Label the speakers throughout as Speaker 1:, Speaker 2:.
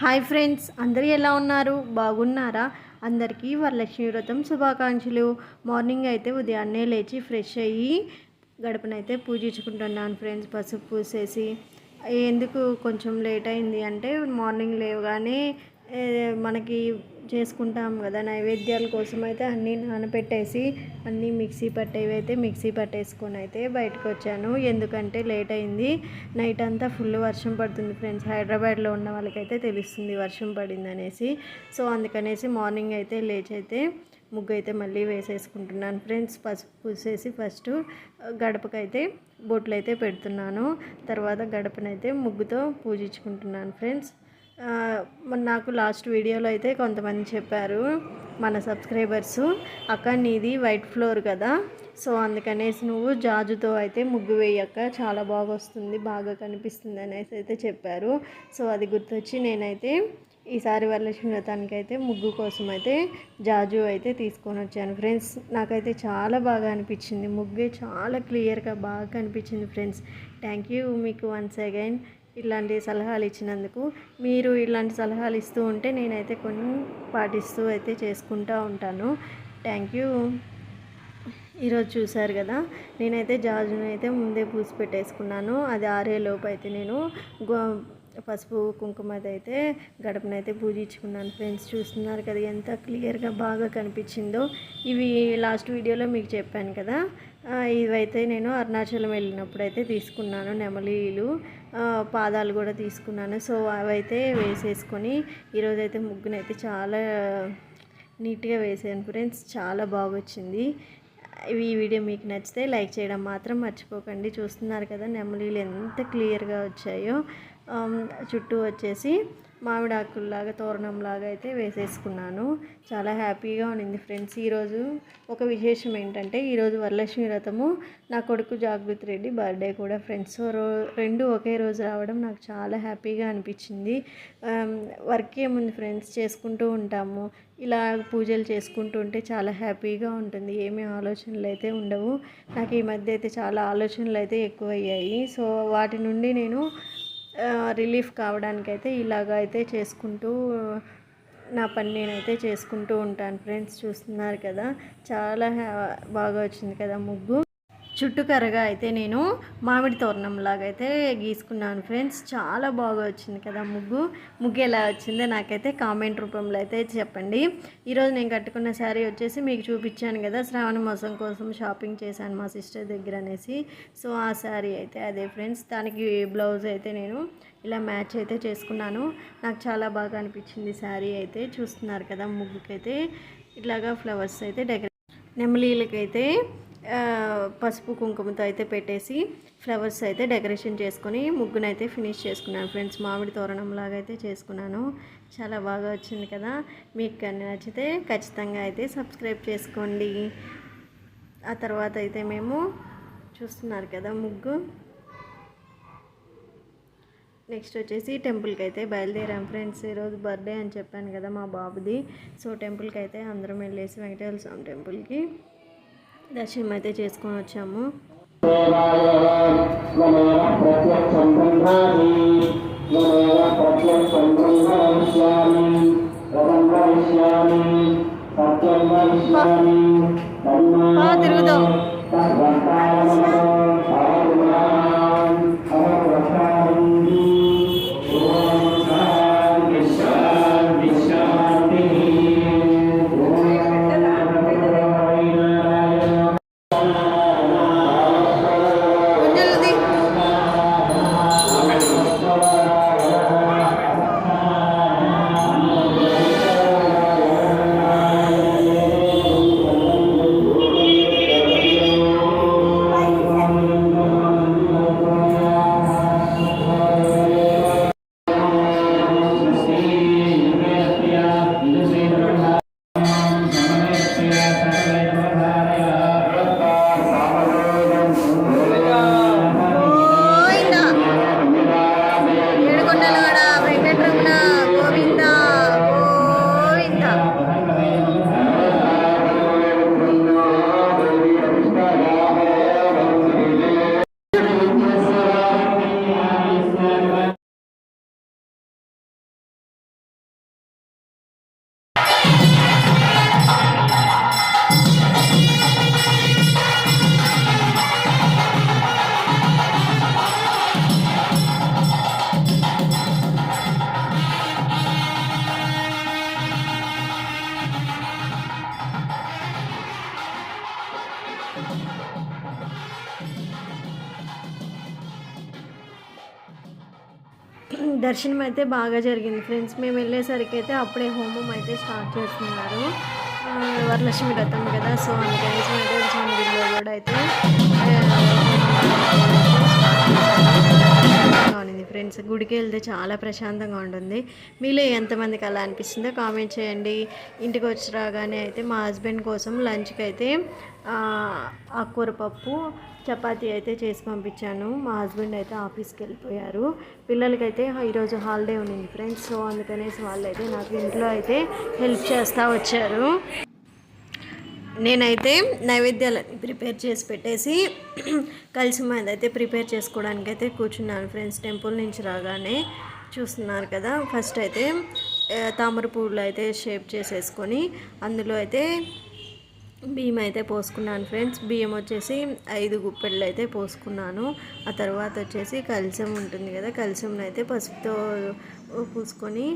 Speaker 1: Hi friends అందరూ ఎలా ఉన్నారు? బాగున్నారా? అందరికీ వరలక్ష్మి వ్రతం శుభాకాంక్షలు. మార్నింగ్ అయితే ఉదయాన్నే లేచి ఫ్రెష్ అయ్యి గడపనైతే పూజించుకుంటున్నాను ఫ్రెండ్స్ పసుపు పూసేసి. ఎందుకు కొంచెం లేట్ అయింది అంటే మార్నింగ్ లేవగానే మనకి చేసుకుంటాం కదా నైవేద్యాల కోసం అయితే అన్నీ నానబెట్టేసి అన్నీ మిక్సీ పట్టేవి అయితే మిక్సీ పట్టేసుకొని అయితే బయటకు వచ్చాను. ఎందుకంటే లేట్ అయింది. నైట్ అంతా ఫుల్ వర్షం పడుతుంది ఫ్రెండ్స్. హైదరాబాద్లో ఉన్న వాళ్ళకైతే తెలుస్తుంది వర్షం పడింది అనేసి సో అందుకనేసి మార్నింగ్ అయితే లేచి అయితే ముగ్గు అయితే మళ్ళీ వేసేసుకుంటున్నాను ఫ్రెండ్స్. పసుపు పూసేసి ఫస్ట్ గడపకైతే బొట్లు అయితే పెడుతున్నాను. తర్వాత గడపనైతే ముగ్గుతో పూజించుకుంటున్నాను ఫ్రెండ్స్. నాకు లాస్ట్ వీడియోలో అయితే కొంతమంది చెప్పారు మన సబ్స్క్రైబర్స్ అక్క నీది వైట్ ఫ్లోర్ కదా సో అందుకనేసి నువ్వు జాజుతో అయితే ముగ్గు వేయక్క చాలా బాగా వస్తుంది బాగా కనిపిస్తుంది అనేసి అయితే చెప్పారు. సో అది గుర్తొచ్చి నేనైతే ఈసారి వరలక్ష్మి వ్రతానికి అయితే ముగ్గు కోసం అయితే జాజు అయితే తీసుకొని వచ్చాను. ఫ్రెండ్స్ నాకైతే చాలా బాగా అనిపించింది. ముగ్గే చాలా క్లియర్గా బాగా కనిపించింది ఫ్రెండ్స్. థ్యాంక్ యూ మీకు వన్స్ అగైన్. ఇలాంటి సలహాలు ఇచ్చినందుకు మీరు ఇలాంటి సలహాలు ఇస్తూ ఉంటే నేనైతే కొన్ని పాటిస్తూ అయితే చేసుకుంటూ ఉంటాను. థ్యాంక్ యూ ఈరోజు చూశారు కదా నేనైతే జాజును అయితే ముందే పూసి పెట్టేసుకున్నాను. అది ఆరేలోపు అయితే నేను గో పసుపు కుంకుమది అయితే గడపనైతే పూజించుకున్నాను. ఫ్రెండ్స్ చూస్తున్నారు కదా ఎంత క్లియర్గా బాగా కనిపించిందో. ఇవి లాస్ట్ వీడియోలో మీకు చెప్పాను కదా. ఇవైతే నేను అరుణాచలం వెళ్ళినప్పుడు అయితే తీసుకున్నాను నెమలీలు. పాదాలు కూడా తీసుకున్నాను. సో అవైతే వేసేసుకొని ఈరోజైతే ముగ్గునైతే చాలా నీట్గా వేసాను ఫ్రెండ్స్. చాలా బాగా వచ్చింది ఈ వీడియో మీకు నచ్చితే లైక్ చేయడం మాత్రం మర్చిపోకండి. చూస్తున్నారు కదా నెమలీలు ఎంత క్లియర్గా వచ్చాయో. చుట్టూ వచ్చేసి మామిడాకుల్లాగా తోరణంలాగా అయితే వేసేసుకున్నాను. చాలా హ్యాపీగా ఉండింది ఫ్రెండ్స్. ఈరోజు ఒక విశేషం ఏంటంటే ఈరోజు వరలక్ష్మి వ్రతము. నా కొడుకు జాగృతి రెడ్డి బర్త్డే కూడా ఫ్రెండ్స్. సో రో రెండు ఒకే రోజు రావడం నాకు చాలా హ్యాపీగా అనిపించింది. వర్క్ ఏముంది ఫ్రెండ్స్? చేసుకుంటూ ఉంటాము. ఇలా పూజలు చేసుకుంటూ ఉంటే చాలా హ్యాపీగా ఉంటుంది. ఏమీ ఆలోచనలు అయితే ఉండవు. నాకు ఈ మధ్య అయితే చాలా ఆలోచనలు అయితే ఎక్కువయ్యాయి. సో వాటి నుండి నేను రిలీఫ్ కావడానికైతే ఇలాగ అయితే చేసుకుంటూ నా పని నేనైతే చేసుకుంటూ ఉంటాను. ఫ్రెండ్స్ చూస్తున్నారు కదా చాలా హ్యా- బాగా వచ్చింది కదా ముగ్గు. చుట్టుకరగా అయితే నేను మామిడి తోరణంలాగా అయితే గీసుకున్నాను ఫ్రెండ్స్. చాలా బాగా వచ్చింది కదా ముగ్గు. ముగ్గు ఎలా వచ్చిందో నాకైతే కామెంట్ రూపంలో అయితే చెప్పండి. ఈరోజు నేను కట్టుకున్న శారీ వచ్చేసి మీకు చూపించాను కదా శ్రావణ మాసం కోసం షాపింగ్ చేశాను మా సిస్టర్ దగ్గర అనేసి. సో ఆ శారీ అయితే అదే ఫ్రెండ్స్. దానికి బ్లౌజ్ అయితే నేను ఇలా మ్యాచ్ అయితే చేసుకున్నాను. నాకు చాలా బాగా అనిపించింది శారీ అయితే. చూస్తున్నారు కదా ముగ్గుకైతే. ఇట్లాగా ఫ్లవర్స్ అయితే డెకరేట్ నెమలీలకైతే పసుపు కుంకుమతో అయితే పెట్టేసి ఫ్లవర్స్ అయితే డెకరేషన్ చేసుకొని ముగ్గునైతే ఫినిష్ చేసుకున్నాను ఫ్రెండ్స్. మామిడి తోరణం లాగా అయితే చేసుకున్నాను. చాలా బాగా వచ్చింది కదా. మీకు కానీ నచ్చితే ఖచ్చితంగా అయితే సబ్స్క్రైబ్ చేసుకోండి. ఆ తర్వాత అయితే మేము చూస్తున్నారు కదా ముగ్గు. నెక్స్ట్ వచ్చేసి టెంపుల్కి అయితే బయలుదేరాం ఫ్రెండ్స్. ఈరోజు బర్త్డే అని చెప్పాను కదా మా బాబుది. సో టెంపుల్కి అయితే అందరం వెళ్ళేసి వెంకటేశ్వర స్వామి టెంపుల్కి దర్శనం అయితే చేసుకొని వచ్చాము.
Speaker 2: మమేవ
Speaker 1: దర్శనం అయితే బాగా జరిగింది. ఫ్రెండ్స్ మేము వెళ్ళేసరికి అయితే అప్పుడే హోమం అయితే స్టార్ట్ చేస్తున్నారు. వరలక్ష్మి రథం కదా సో అందుకని అయితే స్వామి గుడిలో కూడా అయితే ఉంది ఫ్రెండ్స్ గుడికి వెళ్తే చాలా ప్రశాంతంగా ఉంటుంది. మీలో ఎంతమందికి అలా అనిపిస్తుందో కామెంట్ చేయండి. ఇంటికి వచ్చి రాగానే అయితే మా హస్బెండ్ కోసం లంచ్కి అయితే ఆ, ఆకుకూర పప్పు చపాతీ అయితే చేసి పంపించాను. మా హస్బెండ్ అయితే ఆఫీస్కి వెళ్ళిపోయారు. పిల్లలకైతే ఈరోజు హాలిడే ఉంది ఫ్రెండ్స్. సో అందుకనేసి వాళ్ళు అయితే నాకు ఇంట్లో అయితే హెల్ప్ చేస్తూ వచ్చారు. నేనైతే నైవేద్యాలని ప్రిపేర్ చేసి పెట్టేసి కలిసి మీద అయితే ప్రిపేర్ చేసుకోవడానికి అయితే కూర్చున్నాను ఫ్రెండ్స్. టెంపుల్ నుంచి రాగానే చూస్తున్నారు కదా. ఫస్ట్ అయితే తామర పువ్వులు అయితే షేప్ చేసేసుకొని అందులో అయితే బియ్యం అయితే పోసుకున్నాను ఫ్రెండ్స్. బియ్యం వచ్చేసి ఐదు గుప్పెళ్ళు అయితే పోసుకున్నాను. ఆ తర్వాత వచ్చేసి కలిసం ఉంటుంది కదా కలసంలో అయితే పసుపుతో పూసుకొని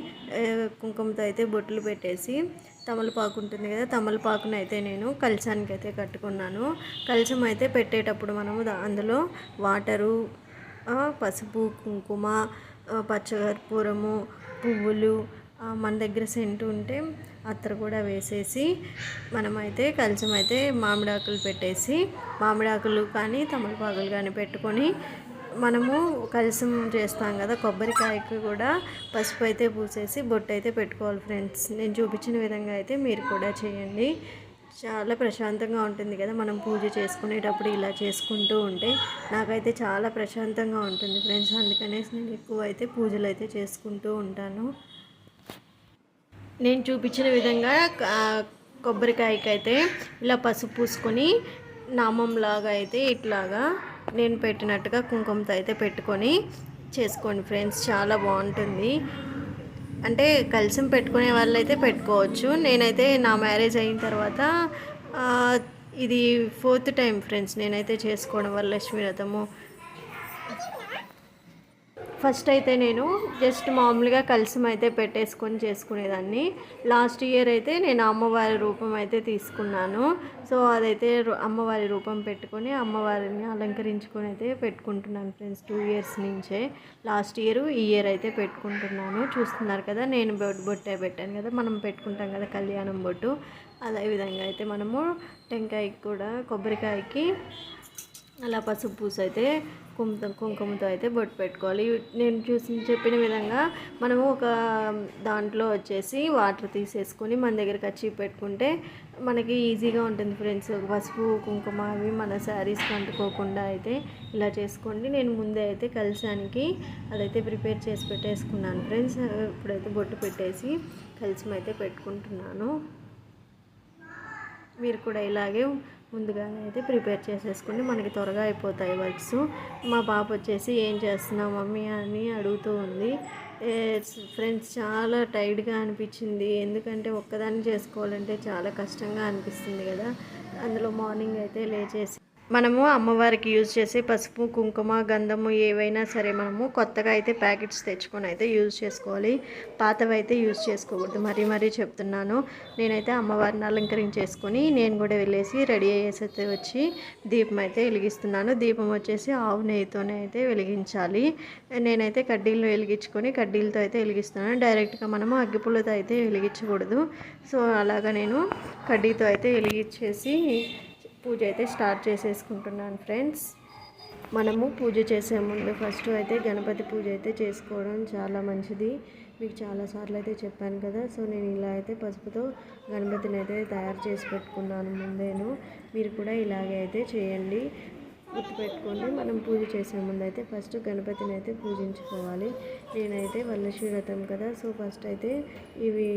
Speaker 1: కుంకుమతో అయితే బొట్లు పెట్టేసి తమలపాకు ఉంటుంది కదా తమలపాకును అయితే నేను కలిసానికి అయితే కట్టుకున్నాను. కలిసం అయితే పెట్టేటప్పుడు మనము అందులో వాటరు పసుపు కుంకుమ పచ్చకర్పూరము పువ్వులు మన దగ్గర సెంటు ఉంటే అత్తరు కూడా వేసేసి మనమైతే కలిసం అయితే మామిడాకులు పెట్టేసి మామిడాకులు కానీ తమలపాకులు కానీ పెట్టుకొని మనము కలిసం చేస్తాం కదా. కొబ్బరికాయకు కూడా పసుపు అయితే పూసేసి బొట్టు అయితే పెట్టుకోవాలి ఫ్రెండ్స్. నేను చూపించిన విధంగా అయితే మీరు కూడా చేయండి. చాలా ప్రశాంతంగా ఉంటుంది కదా మనం పూజ చేసుకునేటప్పుడు ఇలా చేసుకుంటూ ఉంటే. నాకైతే చాలా ప్రశాంతంగా ఉంటుంది ఫ్రెండ్స్. అందుకనేసి నేను ఎక్కువ అయితే పూజలు అయితే చేసుకుంటూ ఉంటాను. నేను చూపించిన విధంగా కొబ్బరికాయకైతే ఇలా పసుపు పూసుకొని నామంలాగా అయితే ఇట్లాగా నేను పెట్టినట్టుగా కుంకుమతో అయితే పెట్టుకొని చేసుకోండి ఫ్రెండ్స్. చాలా బాగుంటుంది. అంటే కలిసి పెట్టుకునే వాళ్ళైతే పెట్టుకోవచ్చు. నేనైతే నా మ్యారేజ్ అయిన తర్వాత ఇది ఫోర్త్ టైం ఫ్రెండ్స్ నేనైతే చేసుకోవడం వల్ల లక్ష్మీరథము వ్రతము ఫస్ట్ అయితే నేను జస్ట్ మామూలుగా కలిసం అయితే పెట్టేసుకొని చేసుకునేదాన్ని. లాస్ట్ ఇయర్ అయితే నేను అమ్మవారి రూపం అయితే తీసుకున్నాను. సో అదైతే అమ్మవారి రూపం పెట్టుకొని అమ్మవారిని అలంకరించుకొని అయితే పెట్టుకుంటున్నాను ఫ్రెండ్స్ టూ ఇయర్స్ నుంచే. లాస్ట్ ఇయర్ ఈ ఇయర్ అయితే పెట్టుకుంటున్నాను. చూస్తున్నారు కదా నేను బొట్టు బొట్టే పెట్టాను కదా మనం పెట్టుకుంటాం కదా కళ్యాణం బొట్టు. అదే విధంగా అయితే మనము టెంకాయకి కూడా కొబ్బరికాయకి అలా పసుపు పూస అయితే కుంకుమ కుంకుమతో అయితే బొట్టు పెట్టుకోవాలి. నేను చూసి చెప్పిన విధంగా మనము ఒక దాంట్లో వచ్చేసి వాటర్ తీసేసుకొని మన దగ్గర వచ్చి పెట్టుకుంటే మనకి ఈజీగా ఉంటుంది ఫ్రెండ్స్. పసుపు కుంకుమ అవి మన శారీస్ అంటుకోకుండా అయితే ఇలా చేసుకోండి. నేను ముందే అయితే కలిసానికి అదైతే ప్రిపేర్ చేసి పెట్టేసుకున్నాను ఫ్రెండ్స్. ఇప్పుడైతే బొట్టు పెట్టేసి కలిసి అయితే పెట్టుకుంటున్నాను. మీరు కూడా ఇలాగే ముందుగానే అయితే ప్రిపేర్ చేసేసుకుని మనకి త్వరగా అయిపోతాయి వర్క్స్. మా పాప వచ్చేసి ఏం చేస్తున్నావు మమ్మీ అని అడుగుతూ ఉంది. ఫ్రెండ్స్ చాలా టైర్డ్గా అనిపించింది. ఎందుకంటే ఒక్కదాన్ని చేసుకోవాలంటే చాలా కష్టంగా అనిపిస్తుంది కదా. అందులో మార్నింగ్ అయితే లేచేసి మనము అమ్మవారికి యూజ్ చేసే పసుపు కుంకుమ గంధము ఏవైనా సరే మనము కొత్తగా అయితే ప్యాకెట్స్ తెచ్చుకొని అయితే యూజ్ చేసుకోవాలి. పాతవి అయితే యూజ్ చేసుకోకూడదు. మరీ మరీ చెప్తున్నాను. నేనైతే అమ్మవారిని అలంకరించేసుకొని నేను కూడా వెళ్ళేసి రెడీ అయ్యేసి అయితే వచ్చి దీపం అయితే వెలిగిస్తున్నాను. దీపం వచ్చేసి ఆవు నెయ్యితోనే అయితే వెలిగించాలి. నేనైతే కడ్డీలు వెలిగించుకొని కడ్డీలతో అయితే వెలిగిస్తున్నాను. డైరెక్ట్గా మనము అగ్గిపుల్లతో అయితే వెలిగించకూడదు. సో అలాగా నేను కడ్డీతో అయితే వెలిగించేసి పూజ అయితే స్టార్ట్ చేసేసుకుంటున్నాను ఫ్రెండ్స్. మనము పూజ చేసే ముందు ఫస్ట్ అయితే గణపతి పూజ అయితే చేసుకోవడం చాలా మంచిది. మీకు చాలాసార్లు అయితే చెప్పాను కదా సో నేను ఇలా అయితే పసుపుతో గణపతిని అయితే తయారు చేసి పెట్టుకున్నాను ముందేను. మీరు కూడా ఇలాగే అయితే చేయండి. గుర్తుపెట్టుకోండి మనం పూజ చేసే ముందు అయితే ఫస్ట్ గణపతిని అయితే పూజించుకోవాలి. నేనైతే వరలక్ష్మి వ్రతం కదా సో ఫస్ట్ అయితే ఇవి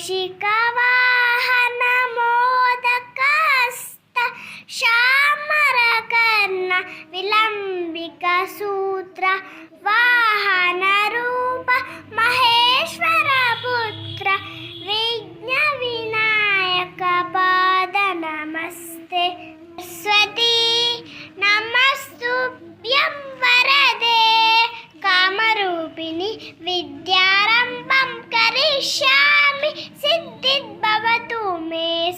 Speaker 3: మూషికవాహన మోదకస్త శామరకర్ణ విలంబిక సూత్ర వాహన రూప మహేశ్వర పుత్ర విఘ్న వినాయక పాద నమస్తే సరస్వతి నమస్తుభ్యం వరదే కామరూపిణి విద్యారంభం
Speaker 1: కరిష్యా vai dormir,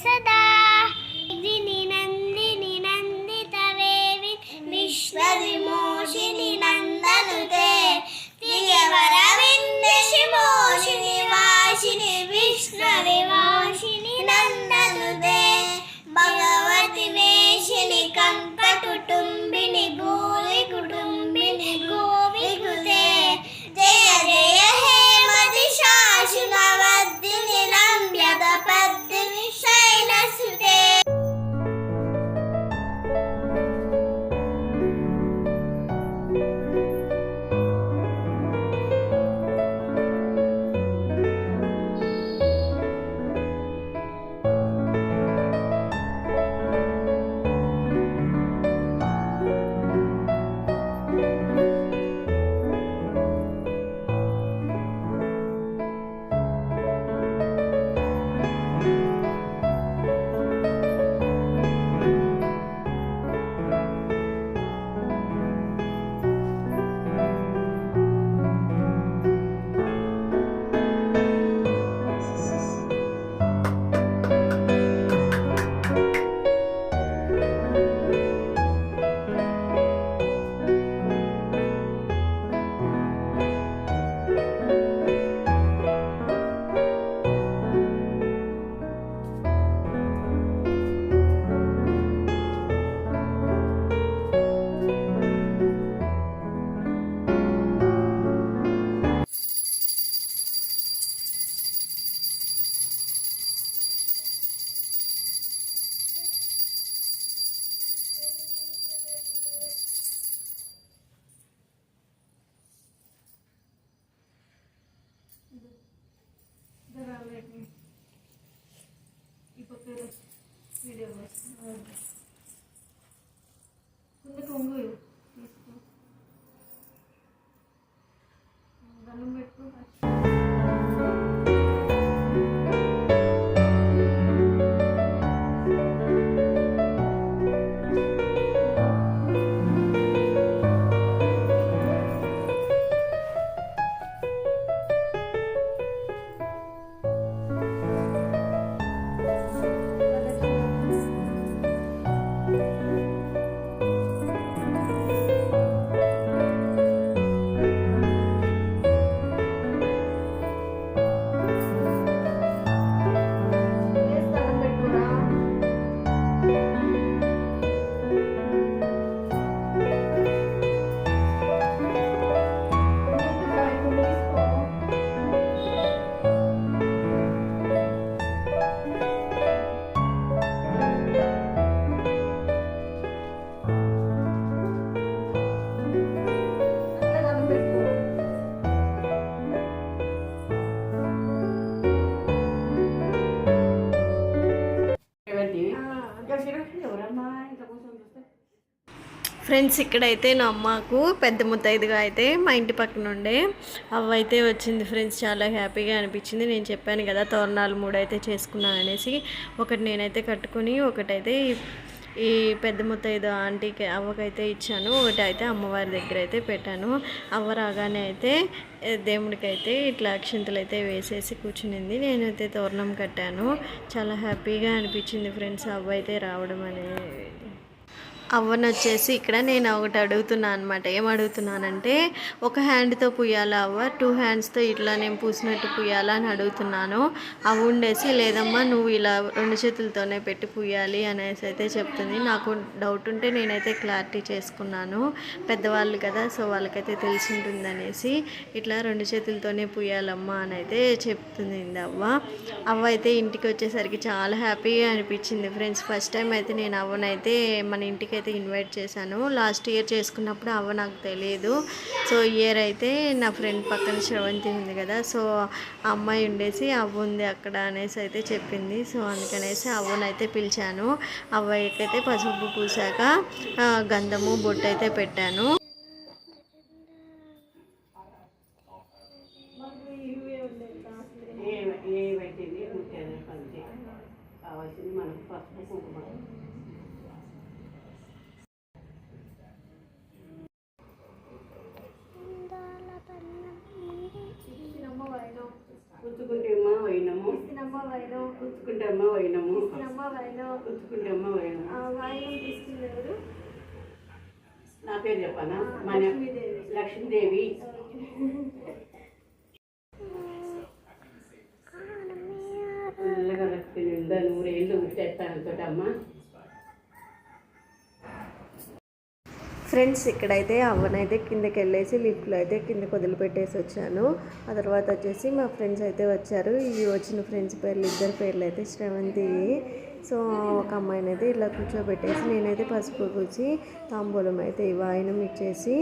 Speaker 1: ఫ్రెండ్స్ ఇక్కడైతే నా అమ్మకు పెద్ద ముత్తైదుగా అయితే మా ఇంటి పక్కన ఉండే. అవ్వ అయితే వచ్చింది ఫ్రెండ్స్ చాలా హ్యాపీగా అనిపించింది. నేను చెప్పాను కదా తోరణాలు మూడు అయితే చేసుకున్నాను అనేసి. ఒకటి నేనైతే కట్టుకుని ఒకటైతే ఈ- పెద్ద ముత్తైదు ఆంటీకి అవ్వకైతే ఇచ్చాను. ఒకటి అయితే అమ్మవారి దగ్గర అయితే పెట్టాను. అవ్వ రాగానే అయితే దేవుడికైతే ఇట్లా అక్షింతలు అయితే వేసేసి కూర్చునింది. నేనైతే తోరణం కట్టాను. చాలా హ్యాపీగా అనిపించింది ఫ్రెండ్స్ అవ్వ అయితే రావడం అనేది. అవ్వను వచ్చేసి ఇక్కడ నేను ఒకటి అడుగుతున్నాను అనమాట ఏం అడుగుతున్నానంటే ఒక హ్యాండ్తో పుయ్యాలా అవ్వ? టూ హ్యాండ్స్తో ఇట్లా నేను పూసినట్టు పుయ్యాలా అని అడుగుతున్నాను. అవి ఉండేసి లేదమ్మా నువ్వు ఇలా రెండు చేతులతోనే పెట్టి పుయ్యాలి అనేసి అయితే చెప్తుంది. నాకు డౌట్ ఉంటే నేనైతే క్లారిటీ చేసుకున్నాను. పెద్దవాళ్ళు కదా సో వాళ్ళకైతే తెలిసి ఉంటుంది అనేసి ఇట్లా రెండు చేతులతోనే పుయ్యాలమ్మా అని అయితే చెప్తుంది అవ్వ. అవ్వ అయితే ఇంటికి వచ్చేసరికి చాలా హ్యాపీగా అనిపించింది. ఫ్రెండ్స్ ఫస్ట్ టైం అయితే నేను అవ్వనైతే మన ఇంటికి అయితే ఇన్వైట్ చేశాను. లాస్ట్ ఇయర్ చేసుకున్నప్పుడు అవ్వ నాకు తెలియదు సో ఇయర్ అయితే నా ఫ్రెండ్ పక్కన శ్రవంతి ఉంది కదా సో అమ్మాయి ఉండేసి అవ్వ ఉంది అక్కడ అనేసి అయితే చెప్పింది. సో అందుకనేసి అవ్వనైతే పిలిచాను. అవ్వకైతే పసుపు పూసాక గంధము బొట్టు అయితే పెట్టాను
Speaker 4: ఏవైతుంది ముత్యాల పంచి కావాల్సింది మనకు పసుపు కుంకుమ పుచ్చుకుంటే అమ్మ వైనము పుచ్చుకుంటే అమ్మ వైనము పుచ్చుకుంటే అమ్మ వైనము నా పేరు చెప్పానా మన లక్ష్మీదేవి. నిండా నూరేళ్ళు అమ్మ
Speaker 1: ఫ్రెండ్స్ ఇక్కడైతే అవ్వనైతే కిందకి వెళ్ళేసి లిఫ్ట్లో అయితే కిందకి వదిలిపెట్టేసి వచ్చాను. ఆ తర్వాత వచ్చేసి మా ఫ్రెండ్స్ అయితే వచ్చారు. ఈ వచ్చిన ఫ్రెండ్స్ పేర్లు ఇద్దరు పేర్లు అయితే శ్రవంతి. సో ఒక అమ్మాయిని అయితే ఇలా కూర్చోబెట్టేసి నేనైతే పసుపు పూసి తాంబూలం అయితే వాయనం ఇచ్చేసి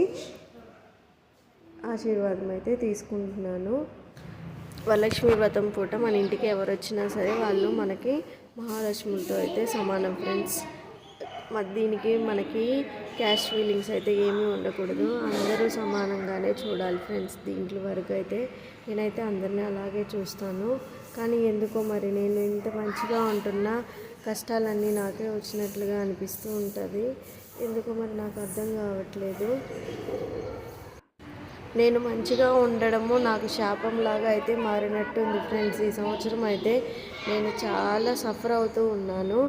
Speaker 1: ఆశీర్వాదం అయితే తీసుకుంటున్నాను. వరలక్ష్మి వ్రతం పూట మన ఇంటికి ఎవరు వచ్చినా సరే వాళ్ళు మనకి మహాలక్ష్ములతో అయితే సమానం ఫ్రెండ్స్. దీనికి మనకి క్యాష్ ఫీలింగ్స్ అయితే ఏమీ ఉండకూడదు. అందరూ సమానంగానే చూడాలి ఫ్రెండ్స్. దీంట్లో వరకు అయితే నేనైతే అందరినీ అలాగే చూస్తాను. కానీ ఎందుకో మరి నేను ఇంత మంచిగా ఉంటున్నా కష్టాలన్నీ నాకే వచ్చినట్లుగా అనిపిస్తూ ఉంటుంది. ఎందుకో మరి నాకు అర్థం కావట్లేదు. నేను మంచిగా ఉండడము నాకు శాపంలాగా అయితే మారినట్టుంది ఫ్రెండ్స్. ఈ సంవత్సరం అయితే నేను చాలా సఫర్ అవుతూ ఉన్నాను.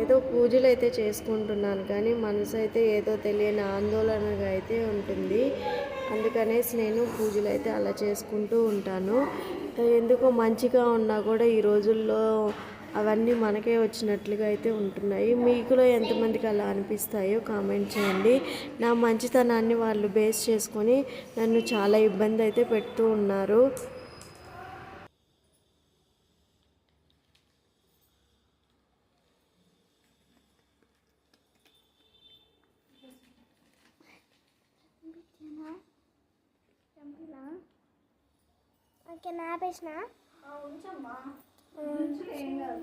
Speaker 1: ఏదో పూజలు అయితే చేసుకుంటున్నాను కానీ మనసు అయితే ఏదో తెలియని ఆందోళనగా అయితే ఉంటుంది. అందుకనేసి నేను పూజలు అయితే అలా చేసుకుంటూ ఉంటాను. ఎందుకో మంచిగా ఉన్నా కూడా ఈ రోజుల్లో అవన్నీ మనకే వచ్చినట్లుగా అయితే ఉంటున్నాయి. మీకులో ఎంతమందికి అలా అనిపిస్తాయో కామెంట్ చేయండి. నా మంచితనాన్ని వాళ్ళు బేస్ చేసుకొని నన్ను చాలా ఇబ్బంది అయితే పెడుతూ ఉన్నారు.
Speaker 3: ఓకే నా పేసిన
Speaker 1: వాయినం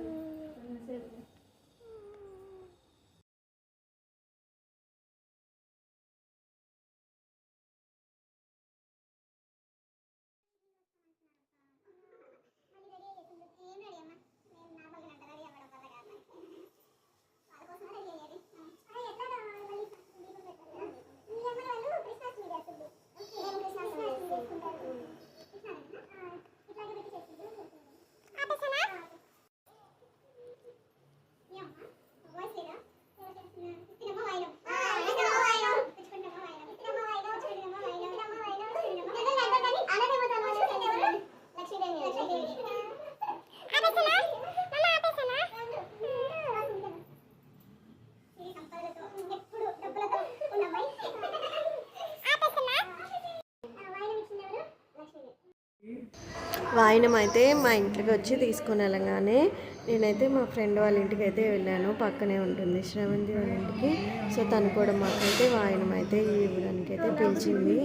Speaker 1: అయితే మా ఇంటికి వచ్చి తీసుకుని వెళ్ళగానే నేనైతే మా ఫ్రెండ్ వాళ్ళ ఇంటికి అయితే వెళ్ళాను. పక్కనే ఉంటుంది శ్రవంతి వాళ్ళ ఇంటికి. సో తను కూడా మాకైతే వాయనం అయితే ఇవ్వడానికి అయితే పిలిచింది.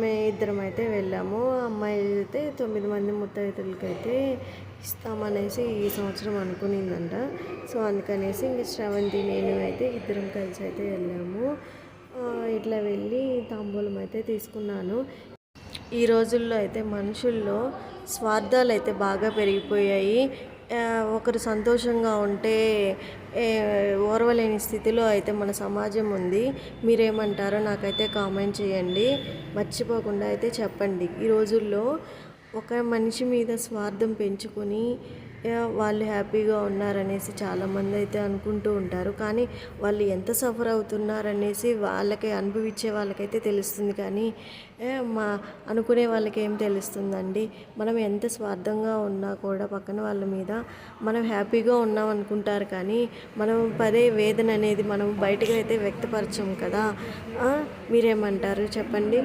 Speaker 1: మే ఇద్దరం అయితే వెళ్ళాము అమ్మాయి అయితే తొమ్మిది మంది ముత్తైదులకి అయితే ఇస్తామనేసి ఈ సంవత్సరం అనుకునిందంట. సో అందుకనేసి ఇంక శ్రవంతి నేను అయితే ఇద్దరం కలిసి అయితే వెళ్ళాము ఇట్లా వెళ్ళి తాంబూలం అయితే తీసుకున్నాను. ఈ రోజుల్లో అయితే మనుషుల్లో స్వార్థాలు అయితే బాగా పెరిగిపోయాయి. ఒకరు సంతోషంగా ఉంటే ఓర్వలేని స్థితిలో అయితే మన సమాజం ఉంది. మీరేమంటారో నాకైతే కామెంట్ చేయండి. మర్చిపోకుండా అయితే చెప్పండి. ఈ రోజుల్లో ఒక మనిషి మీద స్వార్థం పెంచుకొని వాళ్ళు హ్యాపీగా ఉన్నారనేసి చాలామంది అయితే అనుకుంటూ ఉంటారు. కానీ వాళ్ళు ఎంత సఫర్ అవుతున్నారనేసి వాళ్ళకి అనుభవించే వాళ్ళకైతే తెలుస్తుంది. కానీ మా అనుకునే వాళ్ళకి ఏం తెలుస్తుందండి? మనం ఎంత స్వార్థంగా ఉన్నా కూడా పక్కన వాళ్ళ మీద మనం హ్యాపీగా ఉన్నాం అనుకుంటారు. కానీ మనం పదే వేదన అనేది మనం బయటకు అయితే వ్యక్తపరచం కదా? మీరేమంటారు? చెప్పండి.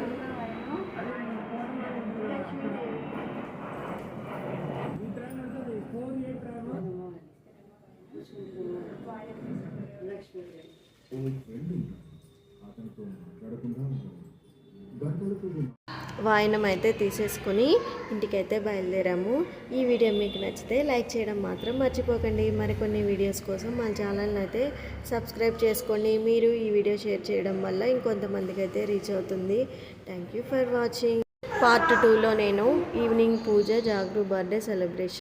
Speaker 1: వాయనం అయితే తీసేసుకొని ఇంటికైతే బయలుదేరాము. ఈ వీడియో మీకు నచ్చితే లైక్ చేయడం మాత్రం మర్చిపోకండి. మరికొన్ని వీడియోస్ కోసం మా ఛానల్ని అయితే సబ్స్క్రైబ్ చేసుకోండి. మీరు ఈ వీడియో షేర్ చేయడం వల్ల ఇంకొంతమందికి అయితే రీచ్ అవుతుంది. Thank you for watching. Part టూలో నేను ఈవినింగ్ పూజ జాగ్రూ బర్త్డే సెలబ్రేషన్